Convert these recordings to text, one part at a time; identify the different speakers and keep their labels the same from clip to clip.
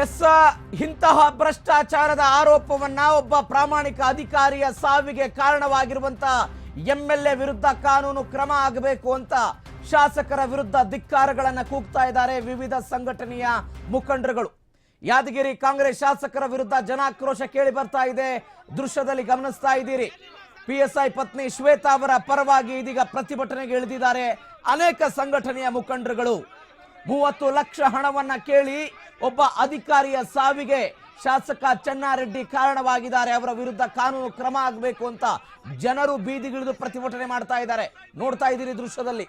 Speaker 1: S ಇಂತಹ ಭ್ರಷ್ಟಾಚಾರದ ಆರೋಪವನ್ನ ಒಬ್ಬ ಪ್ರಾಮಾಣಿಕ ಅಧಿಕಾರಿಯ ಸಾವಿಗೆ ಕಾರಣವಾಗಿರುವಂತ ಎಂ ಎಲ್ ಎ ವಿರುದ್ಧ ಕಾನೂನು ಕ್ರಮ ಆಗಬೇಕು ಅಂತ ಶಾಸಕರ ವಿರುದ್ಧ ಧಿಕ್ಕಾರಗಳನ್ನು ಕೂಗ್ತಾ ಇದ್ದಾರೆ ವಿವಿಧ ಸಂಘಟನೆಯ ಮುಖಂಡರುಗಳು. ಯಾದಗಿರಿ ಕಾಂಗ್ರೆಸ್ ಶಾಸಕರ ವಿರುದ್ಧ ಜನಾಕ್ರೋಶ ಕೇಳಿ ಬರ್ತಾ ಇದೆ. ದೃಶ್ಯದಲ್ಲಿ ಗಮನಿಸ್ತಾ ಇದ್ದೀರಿ. ಪಿ ಎಸ್ ಐ ಪತ್ನಿ ಶ್ವೇತಾ ಅವರ ಪರವಾಗಿ ಇದೀಗ ಪ್ರತಿಭಟನೆಗೆ ಇಳಿದಿದ್ದಾರೆ ಅನೇಕ ಸಂಘಟನೆಯ ಮುಖಂಡರುಗಳು. ಮೂವತ್ತು ಲಕ್ಷ ಹಣವನ್ನ ಕೇಳಿ ಒಬ್ಬ ಅಧಿಕಾರಿಯ ಸಾವಿಗೆ ಶಾಸಕ ಚನ್ನಾರೆಡ್ಡಿ ಕಾರಣವಾಗಿದ್ದಾರೆ. ಅವರ ವಿರುದ್ಧ ಕಾನೂನು ಕ್ರಮ ಆಗಬೇಕು ಅಂತ ಜನರು ಬೀದಿಗಿಳಿದು ಪ್ರತಿಭಟನೆ ಮಾಡ್ತಾ ಇದ್ದಾರೆ. ನೋಡ್ತಾ ಇದ್ದೀರಿ ದೃಶ್ಯದಲ್ಲಿ.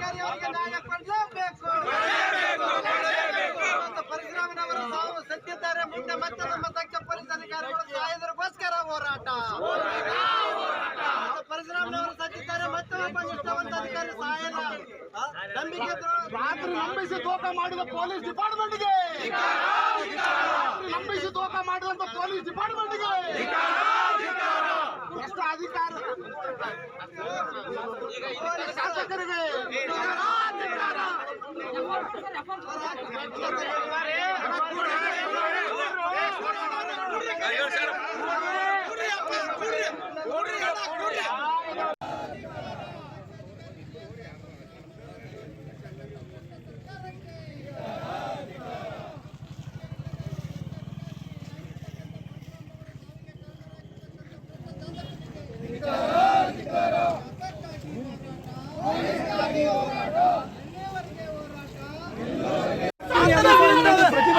Speaker 2: ಅಧಿಕಾರಿ ಅವರಿಗೆ ನ್ಯಾಯ ಕೊಡಲೇಬೇಕು ಪರಶುರಾಮನವರು ಸಾವು ಸತ್ತಿದ್ದಾರೆ ಮುಂದೆ ಮತ್ತೆ ನಮ್ಮ ದಕ್ಷ ಪೊಲೀಸ್ ಅಧಿಕಾರಿಗಳು ಸಾಯೋದಕ್ಕೋಸ್ಕರ ಹೋರಾಟ ಪರಶುರಾಮನವರು ಸತ್ತಿದ್ದಾರೆ ಮತ್ತೆ ಒಬ್ಬ ನಿಷ್ಠಾವಂತ ಅಧಿಕಾರಿ ಸಾಯಲ್ಲ? ನಂಬಿಕೆ
Speaker 3: ರಾತ್ರಿ ನಂಬಿಸಿ ತೋಕ ಮಾಡಿದ ಪೊಲೀಸ್ ಡಿಪಾರ್ಟ್ಮೆಂಟ್ಗೆ. ನಂಬಿಸಿ ತೂಕ ಮಾಡಿದಂತ ಪೊಲೀಸ್ ಡಿಪಾರ್ಟ್ಮೆಂಟ್ಗೆ. ಎಷ್ಟು ಅಧಿಕಾರ? ಶಾಸಕರಿಗೆ. Let's go. ప్రతిభ